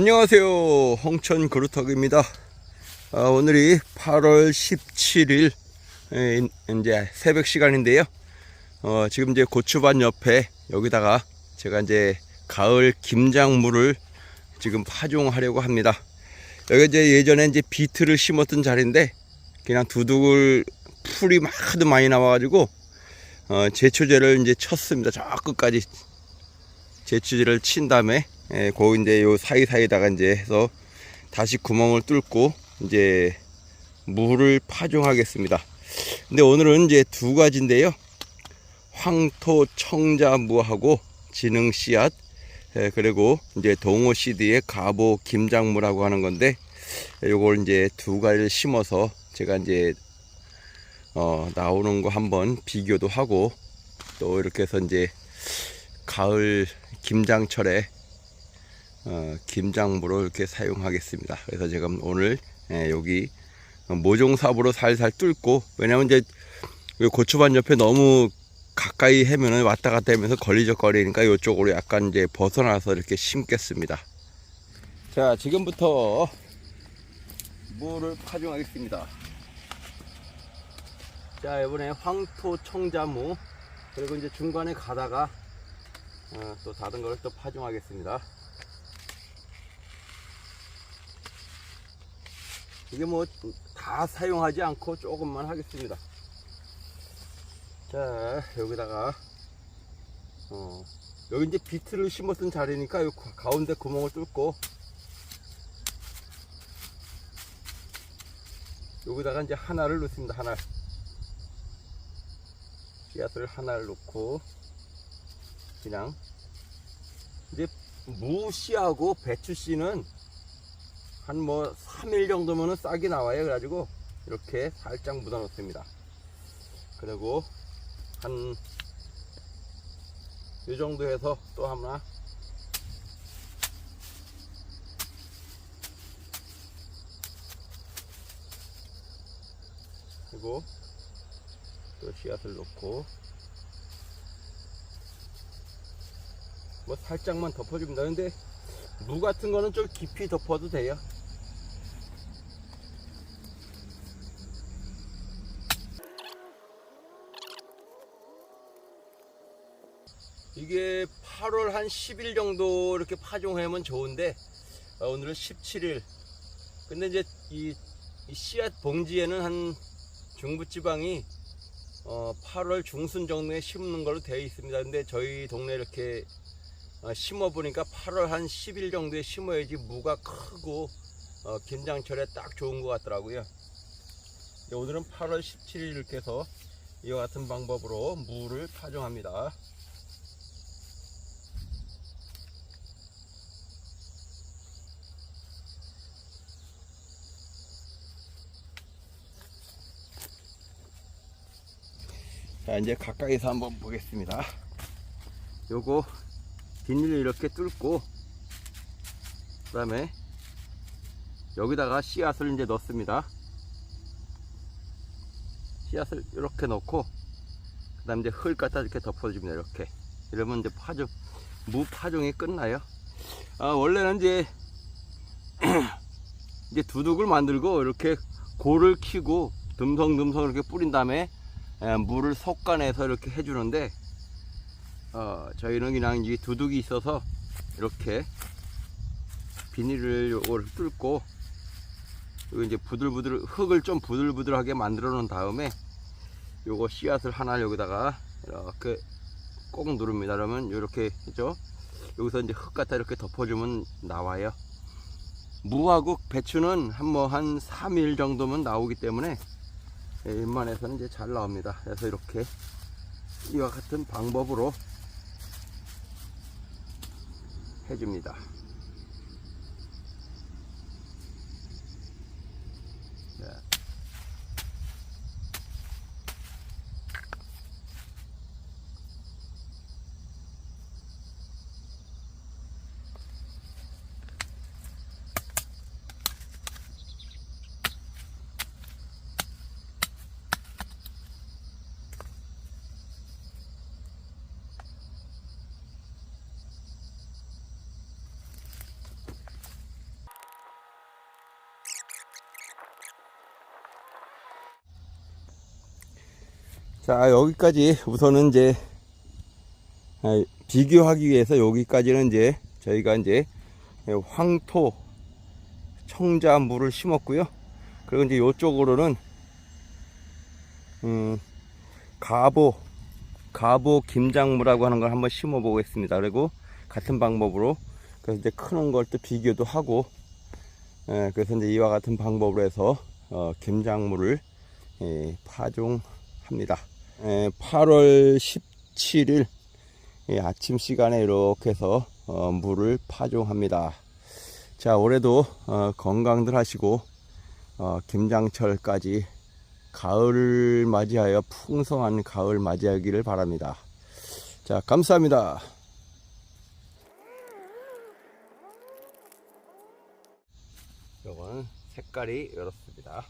안녕하세요. 홍천 그루터기입니다. 아, 오늘이 8월 17일 에, 이제 새벽 시간인데요. 어, 지금 이제 고추밭 옆에 여기다가 제가 이제 가을 김장물을 지금 파종하려고 합니다. 여기 이제 예전에 이제 비트를 심었던 자리인데 그냥 두둑을 풀이 하도 많이 나와가지고 어, 제초제를 이제 쳤습니다. 저 끝까지 제초제를 친 다음에 예, 그 이제 요 사이사이다가 이제 해서 다시 구멍을 뚫고 이제 물을 파종하겠습니다. 근데 오늘은 이제 두 가지인데요. 황토 청자무하고 지능 씨앗 예, 그리고 이제 동호 시드의 가보 김장무라고 하는 건데 요걸 이제 두 가지를 심어서 제가 이제 어, 나오는 거 한번 비교도 하고 또 이렇게 해서 이제 가을 김장철에 어, 김장무로 이렇게 사용하겠습니다. 그래서 제가 오늘 예, 여기 모종삽으로 살살 뚫고 왜냐면 이제 요 고추밭 옆에 너무 가까이 하면은 왔다 갔다 하면서 걸리적거리니까 이쪽으로 약간 이제 벗어나서 이렇게 심겠습니다. 자, 지금부터 물을 파종하겠습니다. 자, 이번에 황토 청자무 그리고 이제 중간에 가다가 어, 또 다른 걸 또 파종하겠습니다. 이게 뭐 다 사용하지 않고 조금만 하겠습니다. 자, 여기다가 어, 여기 이제 비트를 심었던 자리니까 요 가운데 구멍을 뚫고 여기다가 이제 하나를 넣습니다. 하나. 씨앗을 하나를 놓고 그냥 이제 무씨하고 배추씨는 한 뭐 3일 정도면은 싹이 나와요. 그래가지고 이렇게 살짝 묻어 놓습니다. 그리고 한 이 정도 해서 또 하나 그리고 또 씨앗을 놓고 뭐 살짝만 덮어줍니다. 근데 무 같은 거는 좀 깊이 덮어도 돼요. 이게 8월 한 10일 정도 이렇게 파종하면 좋은데 어, 오늘은 17일. 근데 이제 이, 이 씨앗 봉지에는 한 중부지방이 어, 8월 중순 정도에 심는 걸로 되어 있습니다. 근데 저희 동네 이렇게 어, 심어 보니까 8월 한 10일 정도에 심어야지 무가 크고 어, 김장철에 딱 좋은 것 같더라고요. 네, 오늘은 8월 17일 이렇게 해서 이와 같은 방법으로 무를 파종합니다. 자 이제 가까이서 한번 보겠습니다. 요거 비닐을 이렇게 뚫고 그 다음에 여기다가 씨앗을 이제 넣습니다. 씨앗을 이렇게 넣고 그 다음 이제 흙 갖다 이렇게 덮어줍니다 이렇게. 이러면 이제 파종 무 파종이 끝나요. 아 원래는 이제 이제 두둑을 만들고 이렇게 골을 키고 듬성듬성 이렇게 뿌린 다음에 에, 물을 솎아내서 이렇게 해주는데 어, 저희는 그냥 이 두둑이 있어서 이렇게 비닐을 요걸 뚫고 여기 이제 부들부들 흙을 좀 부들부들하게 만들어 놓은 다음에 요거 씨앗을 하나 여기다가 이렇게 꼭 누릅니다. 그러면 이렇게 했죠 여기서 이제 흙 갖다 이렇게 덮어주면 나와요. 무하고 배추는 한 뭐한 3일 정도면 나오기 때문에 예, 웬만해서는 이제 잘 나옵니다. 그래서 이렇게 이와 같은 방법으로 해줍니다. 자, 여기까지 우선은 이제 아, 비교하기 위해서 여기까지는 이제 저희가 이제 황토 청자물을 심었고요. 그리고 이제 이쪽으로는 음, 가보 가보 김장무라고 하는 걸 한번 심어 보겠습니다. 그리고 같은 방법으로 그래서 이제 크는 걸 또 비교도 하고 예, 그래서 이제 이와 같은 방법으로 해서 어, 김장무를 예, 파종합니다. 예, 8월 17일 예, 아침 시간에 이렇게 해서 어, 물을 파종합니다. 자 올해도 어, 건강들 하시고 어, 김장철까지 가을을 맞이하여 풍성한 가을 맞이하기를 바랍니다. 자 감사합니다. 요거는 색깔이 이렇습니다.